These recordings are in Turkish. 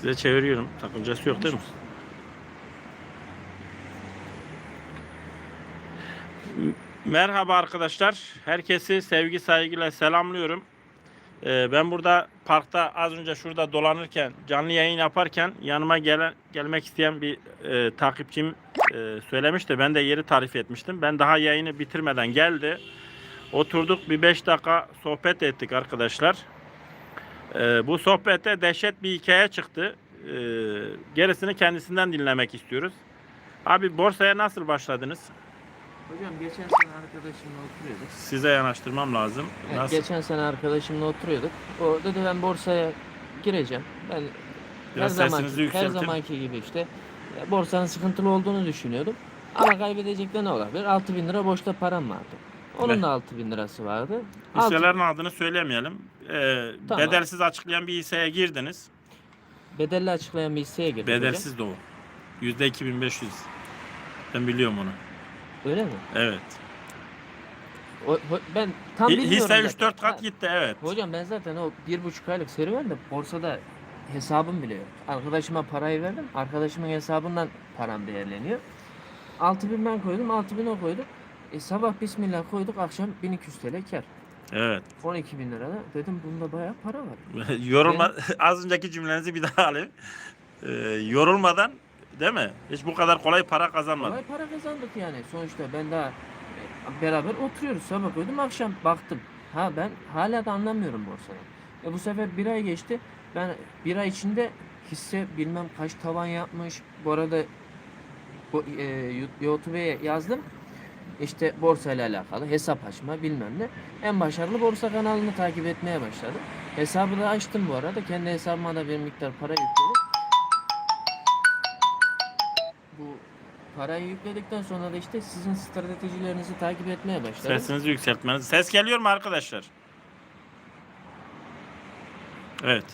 Size çeviriyorum. Sakıncası yok değil mi? Merhaba arkadaşlar. Herkesi sevgi saygıyla selamlıyorum. Ee, ben burada parkta az önce şurada dolanırken canlı yayın yaparken yanıma gelen gelmek isteyen bir e, takipçim e, söylemişti. Ben de yeri tarif etmiştim. Ben daha yayını bitirmeden geldi. Oturduk bir 5 dakika sohbet ettik arkadaşlar. Ee, bu sohbette dehşet bir hikaye çıktı. Ee, gerisini kendisinden dinlemek istiyoruz. Abi borsaya nasıl başladınız? Hocam geçen sene arkadaşımla oturuyorduk. Size yanaştırmam lazım. Evet, Nasıl? geçen sene arkadaşımla oturuyorduk. O dedi ben borsaya gireceğim. Ben Biraz her zamanki, her zamanki gibi işte e, borsanın sıkıntılı olduğunu düşünüyordum. Ama kaybedecek de ne olabilir? 6000 bin lira boşta param vardı. Onun Ve- da 6000 bin lirası vardı. Hisselerin adını söylemeyelim. Ee, Tamam. Bedelsiz açıklayan bir hisseye girdiniz. bedelli açıklayan bir hisseye girdim hocam. Bedelsiz de o. Yüzde 2500. Ben biliyorum onu. Öyle mi? Evet. O, ho- ben tam Hi- bilmiyorum. Hisse zaten. 3-4 kat Ha, gitti evet. Hocam ben zaten o bir buçuk aylık serüvende borsada hesabım bile yok. Arkadaşıma parayı verdim. Arkadaşımın hesabından param değerleniyor. 6000 ben koydum, 6000 o koydu. E, sabah bismillah koyduk, akşam 1200 TL kar. Evet. 12 bin lirada. Dedim bunda bayağı para var. Yorulma az önceki cümlenizi bir daha alayım. Ee, yorulmadan değil mi? Hiç bu kadar kolay para kazanmadım. Kolay para kazandık yani. Sonuçta ben daha beraber oturuyoruz. Sabah koydum, akşam baktım. Ha ben hala da anlamıyorum borsadan. E bu sefer bir ay geçti. Ben bir ay içinde hisse bilmem kaç tavan yapmış. Bu arada bu, e, YouTube'ya yazdım. İşte borsa ile alakalı hesap açma bilmem ne. En başarılı borsa kanalını takip etmeye başladım. Hesabı da açtım bu arada. Kendi hesabıma da bir miktar para yükledim. Bu parayı yükledikten sonra da işte sizin stratejilerinizi takip etmeye başladım. Sesinizi yükseltmeniz. Ses geliyor mu arkadaşlar? Evet.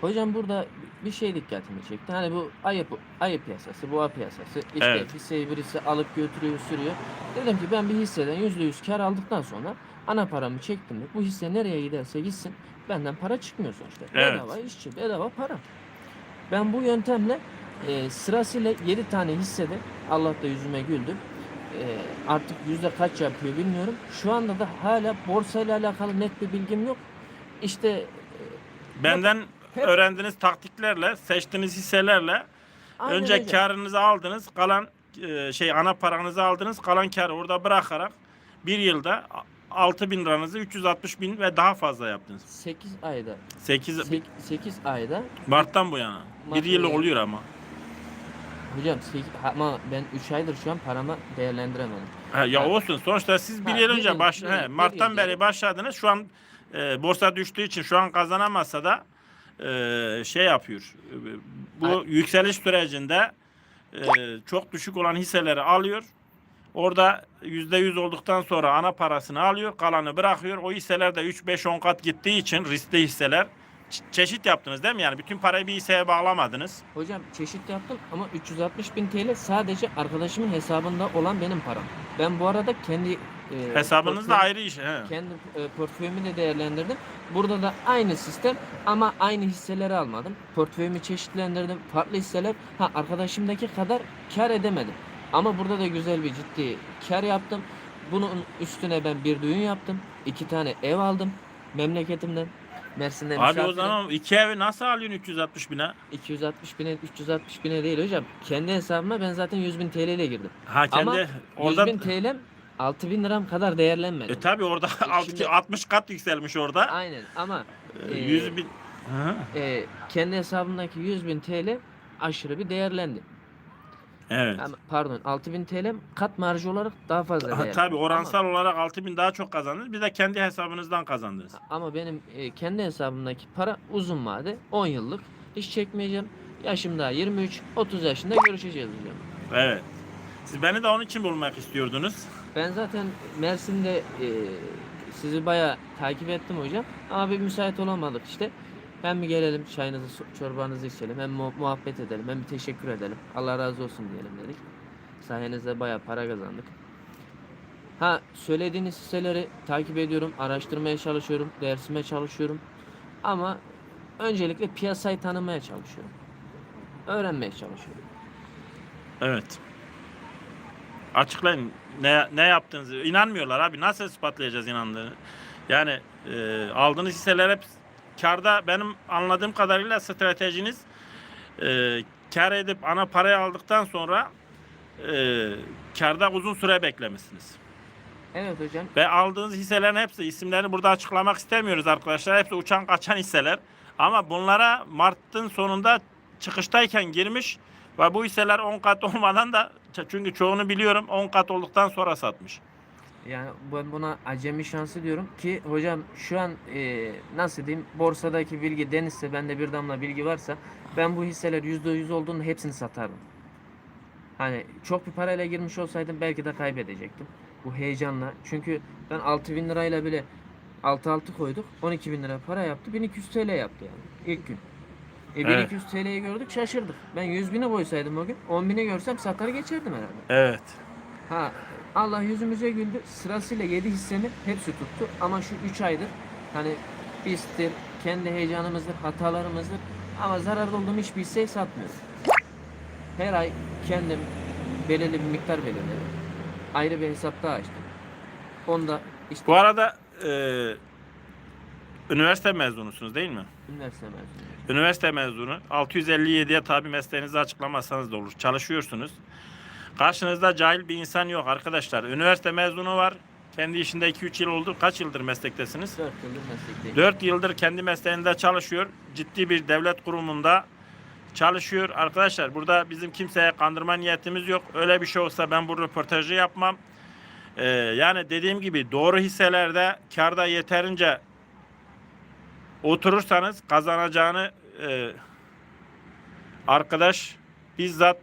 Hocam burada bir şey dikkatimi çekti. Hani bu ayı, ayı piyasası, boğa piyasası. İşte Evet. hisseyi birisi alıp götürüyor, sürüyor. Dedim ki ben bir hisseden %100 kar aldıktan sonra ana paramı çektim mi bu hisse nereye giderse gitsin benden para çıkmıyor sonuçta. Evet. Bedava işçi, bedava para. Ben bu yöntemle e, sırasıyla 7 tane hissede Allah da yüzüme güldü. E, artık yüzde kaç yapıyor bilmiyorum. Şu anda da hala borsayla alakalı net bir bilgim yok. İşte Benden hep- öğrendiğiniz taktiklerle, seçtiğiniz hisselerle aynen önce öyle. karınızı aldınız, kalan e, şey ana paranızı aldınız, kalan karı orada bırakarak bir yılda 6 bin liranızı 360 bin ve daha fazla yaptınız. 8 ayda 8 8 ayda Mart'tan bu yana. Bir Mart yıl ayı. oluyor ama. hocam ama ben 3 aydır şu an paramı değerlendiremedim. Ha, ya Ha. olsun. Sonuçta siz bir Ha, yıl bir önce yıl- baş, bir he, yıl- bir Mart'tan yıl beri başladınız. Şu an e, borsa düştüğü için şu an kazanamazsa da e, şey yapıyor. E, Bu Ha. yükseliş sürecinde e, çok düşük olan hisseleri alıyor. Orada %100 olduktan sonra ana parasını alıyor, kalanı bırakıyor. O hisseler de 3 5 10 kat gittiği için riskli hisseler çeşit yaptınız değil mi? Yani bütün parayı bir hisseye bağlamadınız. Hocam çeşit yaptım ama 360 bin TL sadece arkadaşımın hesabında olan benim param. Ben bu arada kendi e, Hesabınız da portföy- ayrı iş. He. Kendi e, portföyümü de değerlendirdim. Burada da aynı sistem ama aynı hisseleri almadım. Portföyümü çeşitlendirdim. Farklı hisseler. Ha arkadaşımdaki kadar kar edemedim. Ama burada da güzel bir ciddi kar yaptım. Bunun üstüne ben bir düğün yaptım. iki tane ev aldım memleketimden. Mersin'de Abi o zaman iki evi nasıl alıyorsun 360 bine? 260 bine 360 bine değil hocam. Kendi hesabıma ben zaten 100 bin TL ile girdim. Ha kendi Ama 100 orada bin TL'm 6 bin liram kadar değerlenmedi. E tabi orada alt- şimdi- 60 kat yükselmiş orada. Aynen ama E, e, 100 bin. Hı. e, kendi hesabımdaki 100 bin TL aşırı bir değerlendi. Evet. Ama, pardon 6 bin TL kat marjı olarak daha fazla değerlendi. tabi oransal olarak 6000 daha çok kazandınız. Bir de kendi hesabınızdan kazandınız. Ama, ama benim e, kendi hesabımdaki para uzun vade 10 yıllık. Hiç çekmeyeceğim. Yaşım daha 23. 30 yaşında görüşeceğiz hocam. Evet. Siz beni de onun için bulmak istiyordunuz. Ben zaten Mersin'de e, sizi bayağı takip ettim hocam. Ama bir müsait olamadık işte. Hem bir gelelim çayınızı, çorbanızı içelim. Hem mu- muhabbet edelim. Hem bir teşekkür edelim. Allah razı olsun diyelim dedik. Sayenizde bayağı para kazandık. Ha söylediğiniz hisseleri takip ediyorum. Araştırmaya çalışıyorum. Dersime çalışıyorum. Ama öncelikle piyasayı tanımaya çalışıyorum. Öğrenmeye çalışıyorum. Evet. Açıklayın ne ne yaptığınızı. İnanmıyorlar abi. Nasıl ispatlayacağız inandığını? Yani e, aldığınız hisseler hep karda benim anladığım kadarıyla stratejiniz e, kar edip ana parayı aldıktan sonra e, karda uzun süre beklemişsiniz. Evet hocam. Ve aldığınız hisselerin hepsi isimlerini burada açıklamak istemiyoruz arkadaşlar. Hepsi uçan kaçan hisseler. Ama bunlara Mart'ın sonunda çıkıştayken girmiş ve bu hisseler 10 kat olmadan da çünkü çoğunu biliyorum 10 kat olduktan sonra satmış. Yani ben buna acemi şansı diyorum ki hocam şu an e, nasıl diyeyim borsadaki bilgi denizse bende bir damla bilgi varsa ben bu hisseler %100 olduğunda hepsini satardım. Hani çok bir parayla girmiş olsaydım belki de kaybedecektim. Bu heyecanla. Çünkü ben 6000 lirayla bile 6-6 koyduk. 12 bin lira para yaptı. 1200 TL yaptı yani ilk gün. E, Evet. 1200 TL'yi gördük şaşırdık. Ben 100 bine koysaydım o gün 10 bine görsem satar geçerdim herhalde. Evet. Ha Allah yüzümüze güldü. Sırasıyla 7 hissenin hepsi tuttu. Ama şu 3 aydır hani bizdir, kendi heyecanımızdır, hatalarımızdır. Ama zararda olduğum hiçbir hisseyi satmıyorum. Her ay kendim belirli bir miktar belirledim. Ayrı bir hesap daha açtım. Onda işte Bu arada e, üniversite mezunusunuz değil mi? üniversite mezunuyum. Üniversite mezunu 657'ye tabi mesleğinizi açıklamazsanız da olur. Çalışıyorsunuz. Karşınızda cahil bir insan yok arkadaşlar. Üniversite mezunu var. Kendi işinde 2-3 yıl oldu. Kaç yıldır meslektesiniz? 4 yıldır meslekteyim. 4 yıldır kendi mesleğinde çalışıyor. Ciddi bir devlet kurumunda çalışıyor. Arkadaşlar burada bizim kimseye kandırma niyetimiz yok. Öyle bir şey olsa ben bu röportajı yapmam. Ee, yani dediğim gibi doğru hisselerde karda yeterince oturursanız kazanacağını e, arkadaş bizzat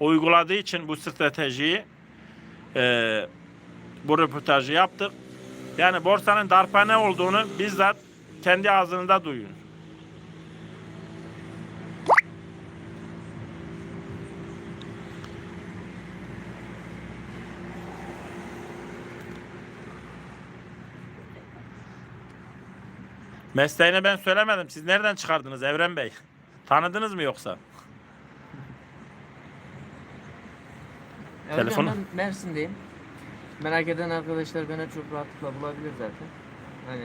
uyguladığı için bu stratejiyi e, bu röportajı yaptık. Yani borsanın darphane olduğunu bizzat kendi ağzında duyun. Mesleğini ben söylemedim. Siz nereden çıkardınız Evren Bey? Tanıdınız mı yoksa? Ya Telefonu? ben Mersin'deyim. Merak eden arkadaşlar beni çok rahatlıkla bulabilir zaten. Hani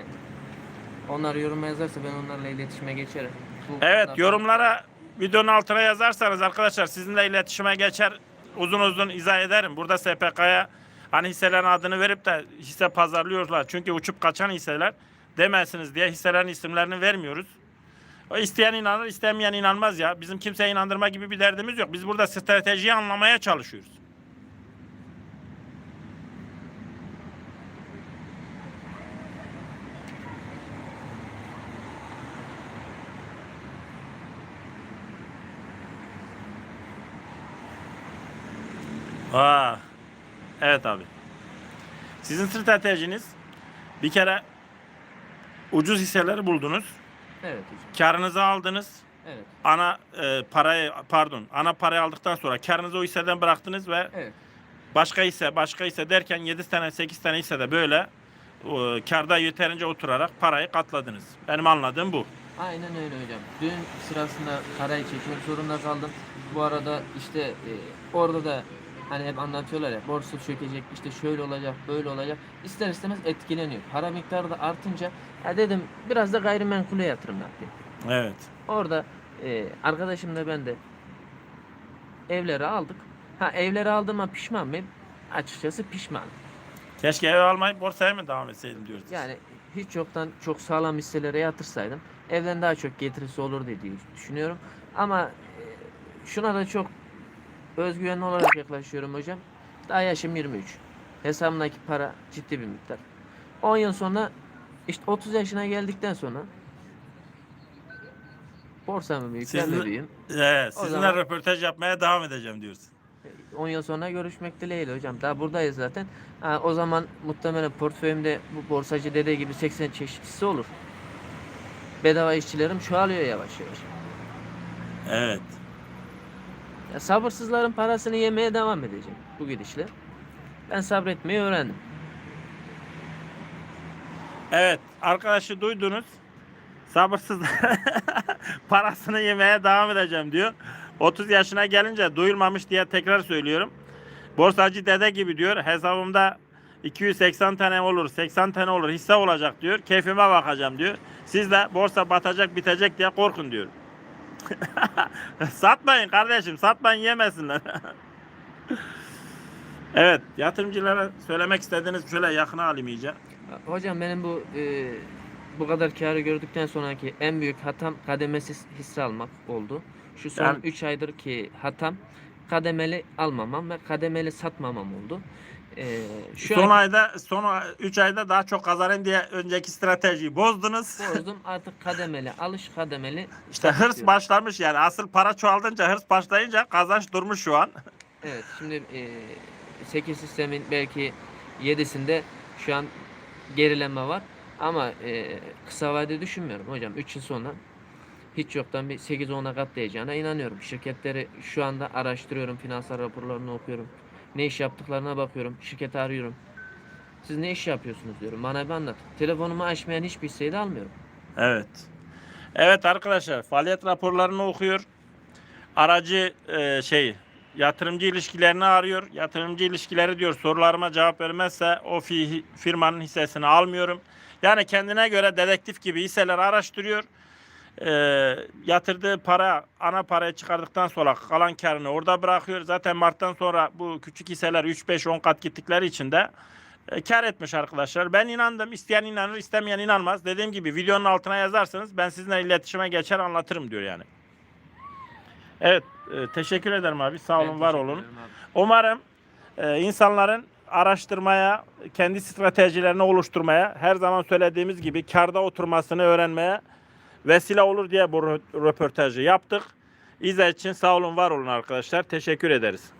onlar yoruma yazarsa ben onlarla iletişime geçerim. Bu Evet yorumlara videonun altına yazarsanız arkadaşlar sizinle iletişime geçer uzun uzun izah ederim. Burada SPK'ya hani hisselerin adını verip de hisse pazarlıyorlar. Çünkü uçup kaçan hisseler demezsiniz diye hisselerin isimlerini vermiyoruz. O isteyen inanır, istemeyen inanmaz ya. Bizim kimseye inandırma gibi bir derdimiz yok. Biz burada stratejiyi anlamaya çalışıyoruz. Aa, evet abi. Sizin stratejiniz bir kere ucuz hisseleri buldunuz. Evet hocam. Karınızı aldınız. Evet. Ana e, parayı pardon ana parayı aldıktan sonra karınızı o hisseden bıraktınız ve Evet. başka hisse başka hisse derken 7 tane 8 tane hissede böyle e, karda yeterince oturarak parayı katladınız. Benim anladığım bu. Aynen öyle hocam. Dün sırasında karayı çekmek zorunda kaldım. Bu arada işte e, orada da hani hep anlatıyorlar ya borsa çökecek işte şöyle olacak böyle olacak. İster istemez etkileniyor. Para miktarı da artınca ya dedim biraz da gayrimenkule yatırım yapayım. Evet. Orada e, arkadaşım da ben de evleri aldık. Ha evleri aldığıma pişman mıyım? Açıkçası pişmanım. Keşke ev almayıp borsaya mı devam etseydim diyoruz. Yani hiç yoktan çok sağlam hisselere yatırsaydım evden daha çok getirisi olur diye düşünüyorum. Ama e, şuna da çok özgüvenli olarak yaklaşıyorum hocam. Daha yaşım 23. Hesabımdaki para ciddi bir miktar. 10 yıl sonra işte 30 yaşına geldikten sonra borsa mı büyük, ben Sizin- mi büyüğüm? Evet, sizinle zaman- röportaj yapmaya devam edeceğim diyorsun. 10 yıl sonra görüşmek dileğiyle hocam. Daha buradayız zaten. Ha, o zaman muhtemelen portföyümde bu borsacı dede gibi 80 çeşitlisi olur. Bedava işçilerim çoğalıyor yavaş yavaş. Evet. Ya sabırsızların parasını yemeye devam edeceğim bu gidişle. Ben sabretmeyi öğrendim. Evet, arkadaşı duydunuz. sabırsız parasını yemeye devam edeceğim diyor. 30 yaşına gelince duyulmamış diye tekrar söylüyorum. Borsacı dede gibi diyor. Hesabımda 280 tane olur, 80 tane olur, hisse olacak diyor. Keyfime bakacağım diyor. Siz de borsa batacak, bitecek diye korkun diyor. satmayın kardeşim, satmayın yemesinler. evet, yatırımcılara söylemek istediğiniz şöyle yakına alayım iyice. Hocam benim bu e, bu kadar karı gördükten sonraki en büyük hatam kademesiz hisse almak oldu. Şu son Yani- 3 aydır ki hatam kademeli almamam ve kademeli satmamam oldu. E, şu son an ayda, son 3 ayda daha çok kazanayım diye önceki stratejiyi bozdunuz. bozdum artık kademeli alış kademeli İşte hırs diyorum. başlamış yani. Asıl para çoğaldınca, hırs başlayınca kazanç durmuş şu an. Evet şimdi e, 8 sistemin belki 7'sinde şu an gerilenme var. Ama e, kısa vade düşünmüyorum hocam. 3 yıl sonra hiç yoktan bir 8-10'a katlayacağına inanıyorum. Şirketleri şu anda araştırıyorum. Finansal raporlarını okuyorum. Ne iş yaptıklarına bakıyorum. Şirketi arıyorum. Siz ne iş yapıyorsunuz diyorum. Bana bir anlat. Telefonumu açmayan hiçbir de almıyorum. Evet. Evet arkadaşlar faaliyet raporlarını okuyor. Aracı e, şey yatırımcı ilişkilerini arıyor. Yatırımcı ilişkileri diyor sorularıma cevap vermezse o fi, firmanın hissesini almıyorum. Yani kendine göre dedektif gibi hisseler araştırıyor. E, yatırdığı para ana parayı çıkardıktan sonra kalan karını orada bırakıyor. Zaten Mart'tan sonra bu küçük hisseler 3-5-10 kat gittikleri için de e, kar etmiş arkadaşlar. Ben inandım. İsteyen inanır, istemeyen inanmaz. Dediğim gibi videonun altına yazarsanız ben sizinle iletişime geçer anlatırım diyor yani. Evet, e, teşekkür ederim abi. Sağ olun, var olun. Umarım e, insanların araştırmaya, kendi stratejilerini oluşturmaya, her zaman söylediğimiz gibi karda oturmasını öğrenmeye vesile olur diye bu rö- röportajı yaptık. İzle için sağ olun, var olun arkadaşlar. Teşekkür ederiz.